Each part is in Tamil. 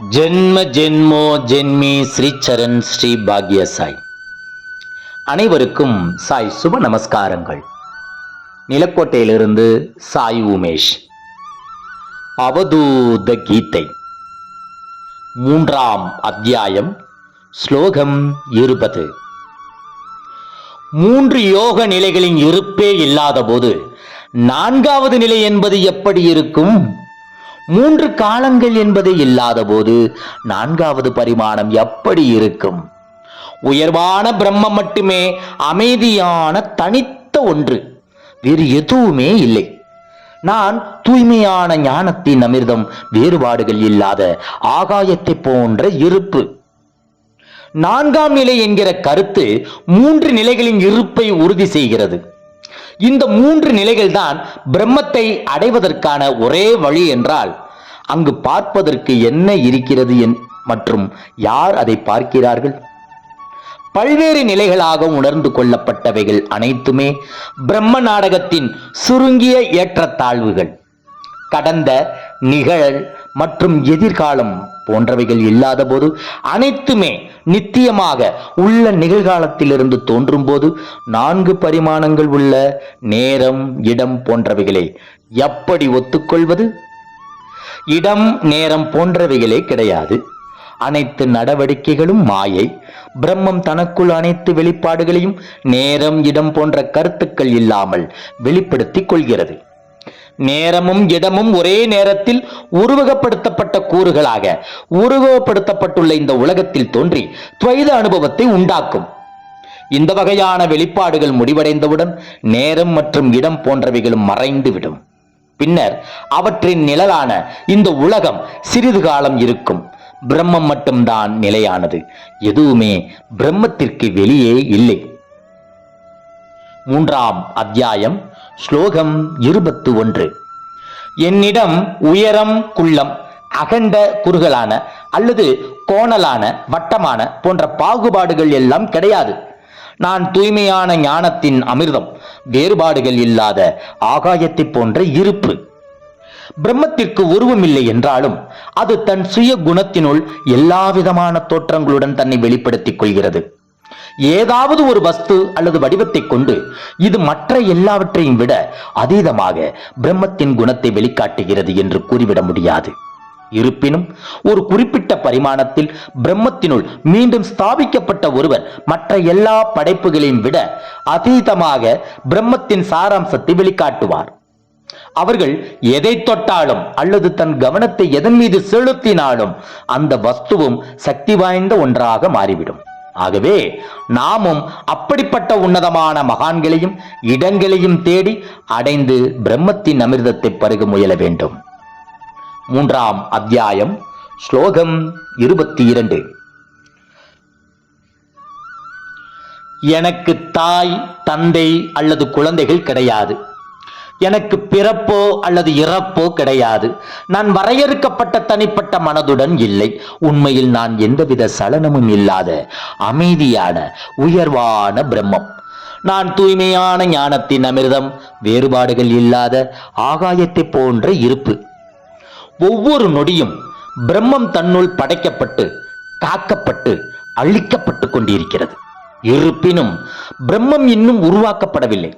ஜென்ம ஜென்மோ ஜென்மி ஸ்ரீச்சரண் ஸ்ரீ பாக்ய சாய். அனைவருக்கும் சாய் சுப நமஸ்காரங்கள். நிலக்கோட்டையிலிருந்து சாய் உமேஷ். அவதூத கீதை. மூன்றாம் அத்தியாயம் ஸ்லோகம் இருபது. மூன்று யோக நிலைகளின் இருப்பே இல்லாத போது நான்காவது நிலை என்பது எப்படி இருக்கும்? மூன்று காலங்கள் என்பது இல்லாத போது நான்காவது பரிமாணம் எப்படி இருக்கும்? உயர்வான பிரம்மம் மட்டுமே அமைதியான தனித்த ஒன்று. வேறு எதுவுமே இல்லை. நான் தூய்மையான ஞானத்தின் அமிர்தம் வேறுபாடுகள் இல்லாத ஆகாயத்தை போன்ற இருப்பு. நான்காம் நிலை என்கிற கருத்து மூன்று நிலைகளின் இருப்பை உறுதி செய்கிறது. இந்த மூன்று நிலைகள்தான் பிரம்மத்தை அடைவதற்கான ஒரே வழி என்றால் அங்கு பார்ப்பதற்கு என்ன இருக்கிறது என்- மற்றும் யார் அதை பார்க்கிறார்கள்? பல்வேறு நிலைகளாக உணர்ந்து கொள்ளப்பட்டவைகள் அனைத்துமே பிரம்ம நாடகத்தின் சுருங்கிய ஏற்றத்தாழ்வுகள். கடந்த நிகழல் மற்றும் எதிர்காலம் போன்றவைகள் இல்லாத போது அனைத்துமே நித்தியமாக உள்ள நிகழ்காலத்திலிருந்து தோன்றும் போது நான்கு பரிமாணங்கள் உள்ள நேரம் இடம் போன்றவைகளை எப்படி ஒத்துக்கொள்வது? இடம் நேரம் போன்றவைகளே கிடையாது. அனைத்து நடவடிக்கைகளும் மாயை. பிரம்மம் தனக்குள் அனைத்து வெளிப்பாடுகளையும் நேரம் இடம் போன்ற கருத்துக்கள் இல்லாமல் வெளிப்படுத்திக் கொள்கிறது. நேரமும் இடமும் ஒரே நேரத்தில் உருவகப்படுத்தப்பட்ட கூறுகளாக உருவகப்படுத்தப்பட்டுள்ள இந்த உலகத்தில் தோன்றி துவைத அனுபவத்தை உண்டாக்கும். இந்த வகையான வெளிப்பாடுகள் முடிவடைந்தவுடன் நேரம் மற்றும் இடம் போன்றவைகளும் மறைந்துவிடும் பின்னர் அவற்றின் நிழலான இந்த உலகம் சிறிது காலம் இருக்கும். பிரம்மம் மட்டும்தான் நிலையானது. எதுவுமே பிரம்மத்திற்கு வெளியே இல்லை. மூன்றாம் அத்தியாயம் ஸ்லோகம் இருபத்து ஒன்று. என்னிடம் உயரம் குள்ளம் அகண்ட குறுகலான அல்லது கோணலான வட்டமான போன்ற பாகுபாடுகள் எல்லாம் கிடையாது. நான் தூய்மையான ஞானத்தின் அமிர்தம் வேறுபாடுகள் இல்லாத ஆகாயத்தைப் போன்ற இருப்பு. பிரம்மத்திற்கு உருவமில்லை என்றாலும் அது தன் சுய குணத்தினுள் எல்லாவிதமான தோற்றங்களுடன் தன்னை வெளிப்படுத்திக் கொள்கிறது. ஏதாவது ஒரு வஸ்து அல்லது வடிவத்தை கொண்டு இது மற்ற எல்லாவற்றையும் விட அதீதமாக பிரம்மத்தின் குணத்தை வெளிக்காட்டுகிறது என்று கூறிவிட முடியாது. இருப்பினும் ஒரு குறிப்பிட்ட பரிமாணத்தில் பிரம்மத்தினுள் மீண்டும் ஸ்தாபிக்கப்பட்ட ஒருவர் மற்ற எல்லா படைப்புகளையும் விட அதீதமாக பிரம்மத்தின் சாராம்சத்தை வெளிக்காட்டுவார். அவர்கள் எதை தொட்டாலும் அல்லது தன் கவனத்தை எதன் மீது செலுத்தினாலும் அந்த வஸ்துவும் சக்தி வாய்ந்த ஒன்றாக மாறிவிடும். ஆகவே நாமும் அப்படிப்பட்ட உன்னதமான மகான்களையும் இடங்களையும் தேடி அடைந்து பிரம்மத்தின் அமிர்தத்தை பருக முயல வேண்டும். மூன்றாம் அத்தியாயம் ஸ்லோகம் இருபத்தி இரண்டு எனக்கு தாய் தந்தை அல்லது குழந்தைகள் கிடையாது. எனக்கு பிறப்போ அல்லது இறப்போ கிடையாது. நான் வரையறுக்கப்பட்ட தனிப்பட்ட மனதுடன் இல்லை. உண்மையில் நான் எந்தவித சலனமும் இல்லாத அமைதியான உயர்வான பிரம்மம். நான் தூய்மையான ஞானத்தின் அமிர்தம் வேறுபாடுகள் இல்லாத ஆகாயத்தை போன்ற இருப்பு. ஒவ்வொரு நொடியும் பிரம்மம் தன்னுள் படைக்கப்பட்டு காக்கப்பட்டு அழிக்கப்பட்டு கொண்டிருக்கிறது. இருப்பினும் பிரம்மம் இன்னும் உருவாக்கப்படவில்லை.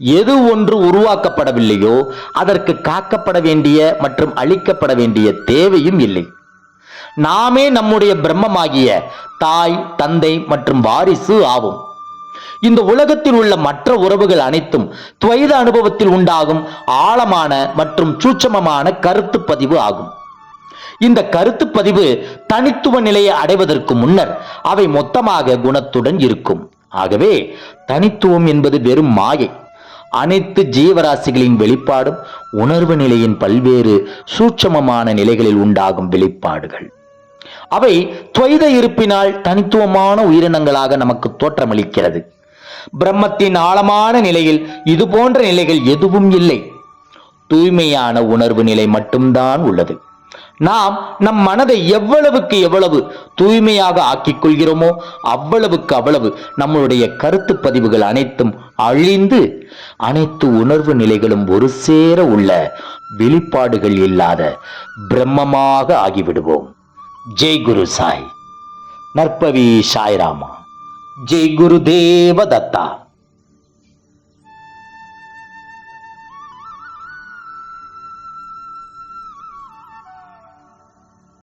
எது ஒன்று உருவாக்கப்படவில்லையோ அதற்கு காக்கப்பட வேண்டிய மற்றும் அழிக்கப்பட வேண்டிய தேவையும் இல்லை. நாமே நம்முடைய பிரம்மமாகிய தாய் தந்தை மற்றும் வாரிசு ஆகும் இந்த உலகத்தில் உள்ள மற்ற உறவுகள் அனைத்தும் துவைத அனுபவத்தில் உண்டாகும் ஆழமான மற்றும் சூட்சமமான கருத்து பதிவு ஆகும். இந்த கருத்து பதிவு தனித்துவ நிலையை அடைவதற்கு முன்னர் அவை மொத்தமாக குணத்துடன் இருக்கும். ஆகவே தனித்துவம் என்பது வெறும் மாயை. அனைத்து ஜீவராசிகளின் வெளிப்பாடும் உணர்வு நிலையின் பல்வேறு சூட்சமமான நிலைகளில் உண்டாகும் வெளிப்பாடுகள். அவை துவைத இருப்பினால் தனித்துவமான உயிரினங்களாக நமக்கு தோற்றமளிக்கிறது. பிரம்மத்தின் ஆழமான நிலையில் இது போன்ற நிலைகள் எதுவும் இல்லை. தூய்மையான உணர்வு நிலை மட்டும்தான் உள்ளது. நாம் நம் மனதை எவ்வளவுக்கு எவ்வளவு தூய்மையாக ஆக்கிக் கொள்கிறோமோ அவ்வளவுக்கு அவ்வளவு நம்மளுடைய கருத்து பதிவுகள் அனைத்தும் அழிந்து அனைத்து உணர்வு நிலைகளும் ஒரு சேர உள்ள வெளிப்பாடுகள் இல்லாத பிரம்மமாக ஆகிவிடுவோம். ஜெய் குரு சாய். நற்பவி சாய்ராமா. ஜெய் குரு தேவ தத்தா